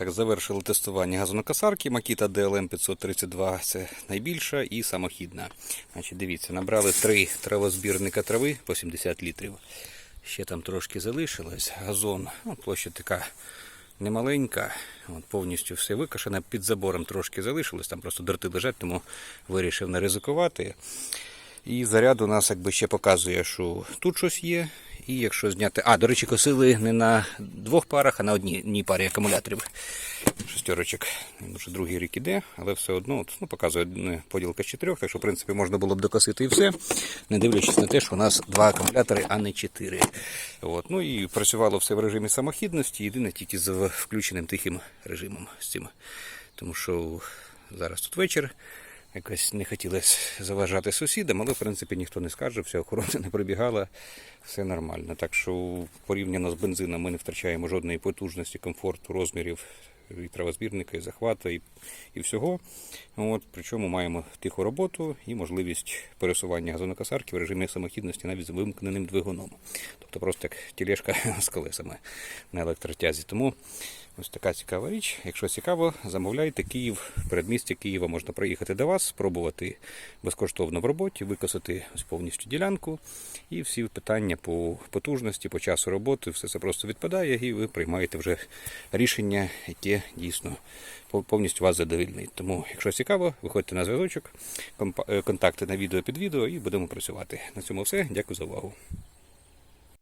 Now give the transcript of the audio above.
Так, завершили тестування газонокосарки Makita DLM 532. Це найбільша і самохідна. Значить, дивіться, набрали три травозбірника трави по 70 літрів. Ще там трошки залишилось. Газон, ну, площа така немаленька. От, повністю все викашено. Під забором трошки залишилось, там просто дерти лежать, тому вирішив не ризикувати. І заряд у нас якби ще показує, що тут щось є. І якщо зняти. А, до речі, косили не на двох парах, а на одній, парі акумуляторів. Шестерочок. Вже другий рік іде, але все одно от, ну, показує поділка з чотирьох, так що, в принципі, можна було б докосити і все, не дивлячись на те, що у нас два акумулятори, а не чотири. От. Ну і працювало все в режимі самохідності, єдине тільки з включеним тихим режимом з цим. Тому що зараз тут вечір. Якось не хотілося заважати сусідам, але в принципі ніхто не скаже, вся охорона не прибігала, все нормально. Так що порівняно з бензином ми не втрачаємо жодної потужності, комфорту, розмірів і травозбірника, і захвату, і, і всього. От, причому маємо тиху роботу і можливість пересування газонокосарки в режимі самохідності навіть з вимкненим двигуном. Тобто просто як тілешка з колесами на електротязі. Тому Ось така цікава річ. Якщо цікаво, замовляйте Київ, передмістя Києва можна приїхати до вас, спробувати безкоштовно в роботі, викосити ось повністю ділянку. І всі питання по потужності, по часу роботи, все це просто відпадає, і ви приймаєте вже рішення, яке дійсно повністю вас задовільнить. Тому, якщо цікаво, виходьте на зв'язочок, е, контакти на відео під відео і будемо працювати. На цьому все. Дякую за увагу.